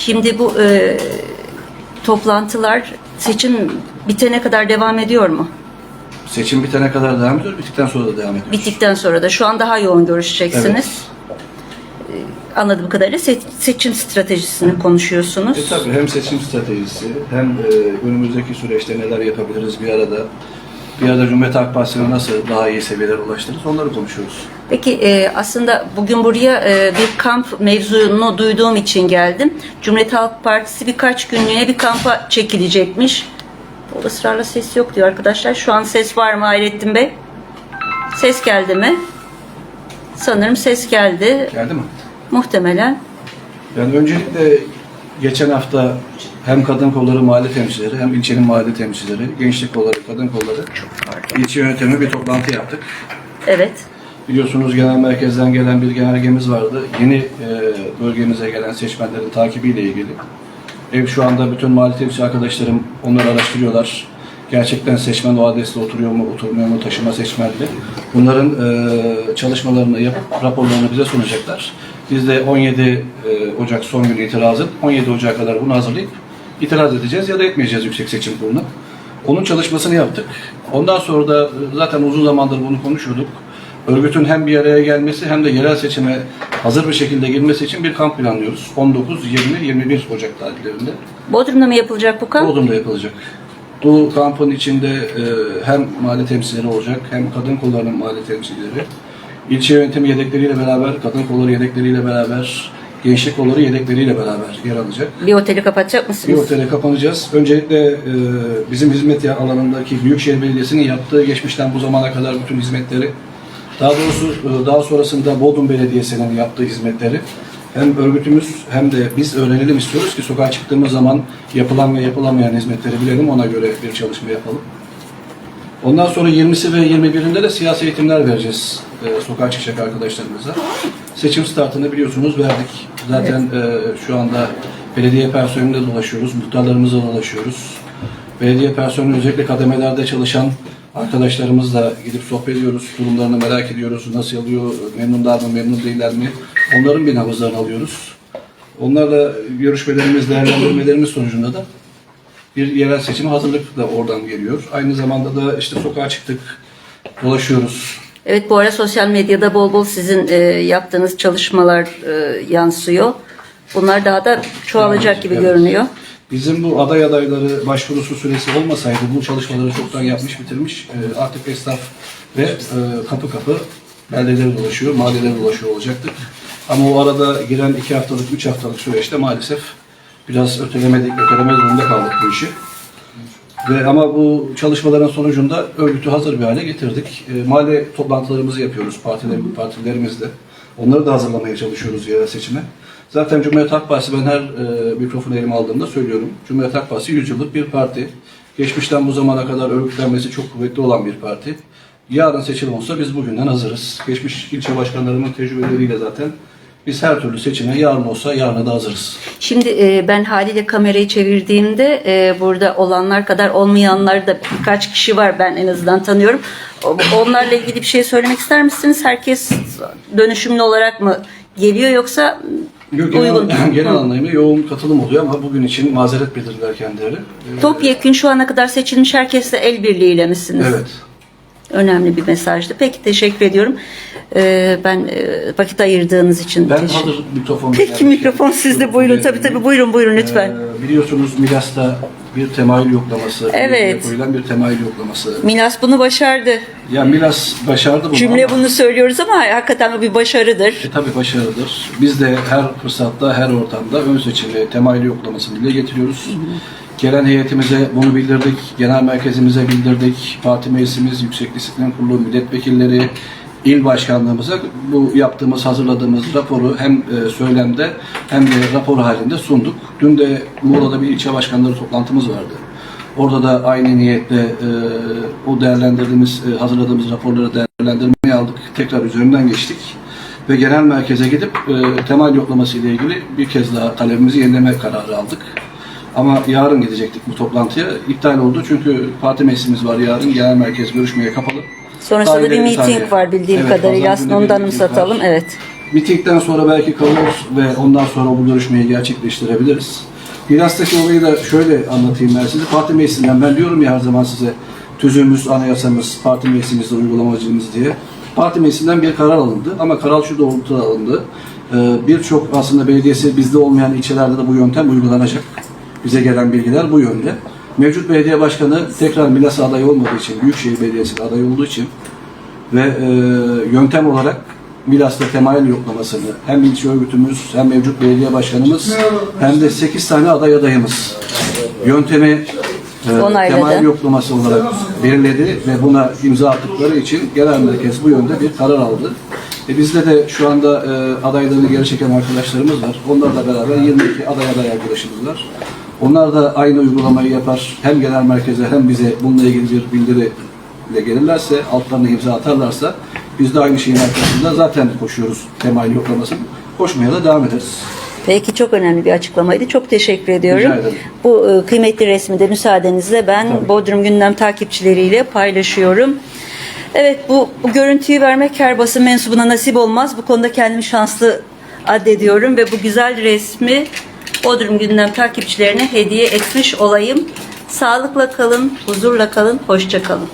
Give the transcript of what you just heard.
Şimdi bu e, toplantılar seçim bitene kadar devam ediyor mu? Seçim bitene kadar devam ediyor, bittikten sonra da devam ediyor. Bittikten sonra da şu an daha yoğun görüşeceksiniz. E, Anladığım kadarıyla se- seçim stratejisini konuşuyorsunuz. E tabii hem seçim stratejisi hem e, önümüzdeki süreçte neler yapabiliriz bir arada. Bir arada Cumhuriyet Halk Partisi'ne nasıl daha iyi seviyelere ulaştırırız onları konuşuyoruz. Peki e, aslında bugün buraya e, bir kamp mevzunu duyduğum için geldim. Cumhuriyet Halk Partisi birkaç günlüğüne bir kampa çekilecekmiş. O ısrarla ses yok diyor arkadaşlar. Şu an ses var mı Hayrettin Bey? Ses geldi mi? Sanırım ses geldi. Geldi mi? Muhtemelen. Yani öncelikle geçen hafta hem kadın kolları mahalle temsilcileri hem ilçenin mahalle temsilcileri, gençlik kolları, kadın kolları, ilçe yönetimi bir toplantı yaptık. Evet. Biliyorsunuz genel merkezden gelen bir genelgemiz vardı. Yeni e, bölgemize gelen seçmenlerin takibiyle ilgili. Ev şu anda bütün mahalle temsilci arkadaşlarım onları araştırıyorlar. Gerçekten seçmen o adreste oturuyor mu, oturmuyor mu, taşıma seçmenli. Bunların e, çalışmalarını yapıp raporlarını bize sunacaklar. Biz de 17 e, Ocak son günü itirazın 17 Ocak'a kadar bunu hazırlayıp itiraz edeceğiz ya da etmeyeceğiz Yüksek Seçim Kurulu'na. Onun çalışmasını yaptık. Ondan sonra da e, zaten uzun zamandır bunu konuşuyorduk. Örgütün hem bir araya gelmesi hem de yerel seçime hazır bir şekilde girmesi için bir kamp planlıyoruz. 19, 20, 21 Ocak tarihlerinde. Bodrum'da mı yapılacak bu kamp? Bodrum'da yapılacak. Bu kampın içinde e, hem mahalle temsilcileri olacak hem kadın kollarının mahalle temsilcileri. İlçe yönetimi yedekleriyle beraber, kadın kolları yedekleriyle beraber, gençlik kolları yedekleriyle beraber yer alacak. Bir oteli kapatacak Bir mısınız? otele kapanacağız. Öncelikle e, bizim hizmet alanındaki Büyükşehir Belediyesi'nin yaptığı geçmişten bu zamana kadar bütün hizmetleri, daha doğrusu e, daha sonrasında Bodrum Belediyesi'nin yaptığı hizmetleri hem örgütümüz hem de biz öğrenelim istiyoruz ki sokağa çıktığımız zaman yapılan ve yapılamayan hizmetleri bilelim ona göre bir çalışma yapalım. Ondan sonra 20'si ve 21'inde de siyasi eğitimler vereceğiz e, sokağa çıkacak arkadaşlarımıza. Seçim startını biliyorsunuz verdik. Zaten e, şu anda belediye personelinde dolaşıyoruz, muhtarlarımızla dolaşıyoruz. Belediye personeli özellikle kademelerde çalışan arkadaşlarımızla gidip sohbet ediyoruz, durumlarını merak ediyoruz, nasıl alıyor, memnunlar mı, memnun değiller mi? Onların bir nabızlarını alıyoruz. Onlarla görüşmelerimiz, değerlendirmelerimiz sonucunda da bir yerel seçime hazırlık da oradan geliyor. Aynı zamanda da işte sokağa çıktık, dolaşıyoruz. Evet bu ara sosyal medyada bol bol sizin e, yaptığınız çalışmalar e, yansıyor. Bunlar daha da çoğalacak gibi Evet. görünüyor. Bizim bu aday adayları başvurusu süresi olmasaydı bu çalışmaları çoktan yapmış bitirmiş. Ee, artık esnaf ve e, kapı kapı beldeleri dolaşıyor, mahalleleri dolaşıyor olacaktık. Ama o arada giren iki haftalık, üç haftalık süreçte maalesef biraz ötelemedik, öteleme durumunda kaldık bu işi. Ve ama bu çalışmaların sonucunda örgütü hazır bir hale getirdik. E, mahalle toplantılarımızı yapıyoruz partiler, partilerimizle. Onları da hazırlamaya çalışıyoruz yerel seçime. Zaten Cumhuriyet Halk Partisi ben her e, mikrofonu elime aldığımda söylüyorum. Cumhuriyet Halk Partisi 100 yıllık bir parti. Geçmişten bu zamana kadar örgütlenmesi çok kuvvetli olan bir parti. Yarın seçim olsa biz bugünden hazırız. Geçmiş ilçe başkanlarımın tecrübeleriyle zaten biz her türlü seçime yarın olsa yarına da hazırız. Şimdi e, ben haliyle kamerayı çevirdiğimde e, burada olanlar kadar olmayanlar da birkaç kişi var ben en azından tanıyorum. Onlarla ilgili bir şey söylemek ister misiniz? Herkes dönüşümlü olarak mı geliyor yoksa Yok, genel, uygun? genel anlamıyla yoğun katılım oluyor ama bugün için mazeret bildirdiler kendileri. Topyekün şu ana kadar seçilmiş herkesle el birliğiyle misiniz? Evet. Önemli bir mesajdı. Peki teşekkür ediyorum. Ee, ben e, vakit ayırdığınız için Ben teşekkür hazır mikrofon. Peki mikrofon sizde buyurun tabii tabii buyurun buyurun lütfen. Ee, biliyorsunuz Milas'ta bir temayül yoklaması, Evet. koyulan bir temayül yoklaması. Milas bunu başardı. Ya Milas başardı bunu Cümle ama bunu söylüyoruz ama hakikaten bu bir başarıdır. e, tabii başarılıdır. Biz de her fırsatta, her ortamda ön seçimi, temayül yoklamasını dile getiriyoruz. Gelen heyetimize bunu bildirdik, genel merkezimize bildirdik, parti meclisimiz, Yüksek Disiplin Kurulu milletvekilleri, il başkanlığımıza bu yaptığımız, hazırladığımız raporu hem e, söylemde hem de rapor halinde sunduk. Dün de Muğla'da bir ilçe başkanları toplantımız vardı. Orada da aynı niyetle e, o değerlendirdiğimiz, e, hazırladığımız raporları değerlendirmeye aldık. Tekrar üzerinden geçtik. Ve genel merkeze gidip e, temel yoklaması ile ilgili bir kez daha talebimizi yenileme kararı aldık. Ama yarın gidecektik bu toplantıya. İptal oldu çünkü parti meclisimiz var yarın. Genel merkez görüşmeye kapalı. Sonrasında da bir tarihe. var bildiğim Evet, kadarıyla. Aslında onu da anımsatalım. Evet. Bittikten sonra belki kalır ve ondan sonra bu görüşmeyi gerçekleştirebiliriz. Milas'taki olayı da şöyle anlatayım ben size. Parti meclisinden ben diyorum ya her zaman size tüzüğümüz, anayasamız, parti meclisimizde uygulamacımız diye. Parti meclisinden bir karar alındı ama karar şu doğrultuda alındı. Ee, Birçok aslında belediyesi bizde olmayan ilçelerde de bu yöntem uygulanacak. Bize gelen bilgiler bu yönde. Mevcut belediye başkanı tekrar Milas'a aday olmadığı için, Büyükşehir Belediyesi'ne aday olduğu için ve e, yöntem olarak Milas'ta temayül yoklamasını hem ilçe örgütümüz hem mevcut belediye başkanımız hem de 8 tane aday adayımız yöntemi e, temayül yoklaması olarak belirledi ve buna imza attıkları için genel merkez bu yönde bir karar aldı. E, bizde de şu anda e, adaylarını geri çeken arkadaşlarımız var. Onlarla beraber 22 aday aday arkadaşımız var. Onlar da aynı uygulamayı yapar. Hem genel merkeze hem bize bununla ilgili bir bildiri ile gelirlerse, altlarına imza atarlarsa biz de aynı şeyin arkasında zaten koşuyoruz temayül yoklamasını. Koşmaya da devam ederiz. Peki çok önemli bir açıklamaydı. Çok teşekkür ediyorum. Bu e, kıymetli resmi de müsaadenizle ben Tabii. Bodrum Gündem takipçileriyle paylaşıyorum. Evet bu, bu görüntüyü vermek her basın mensubuna nasip olmaz. Bu konuda kendimi şanslı addediyorum ve bu güzel resmi Bodrum Gündem takipçilerine hediye etmiş olayım. Sağlıkla kalın, huzurla kalın, hoşça kalın.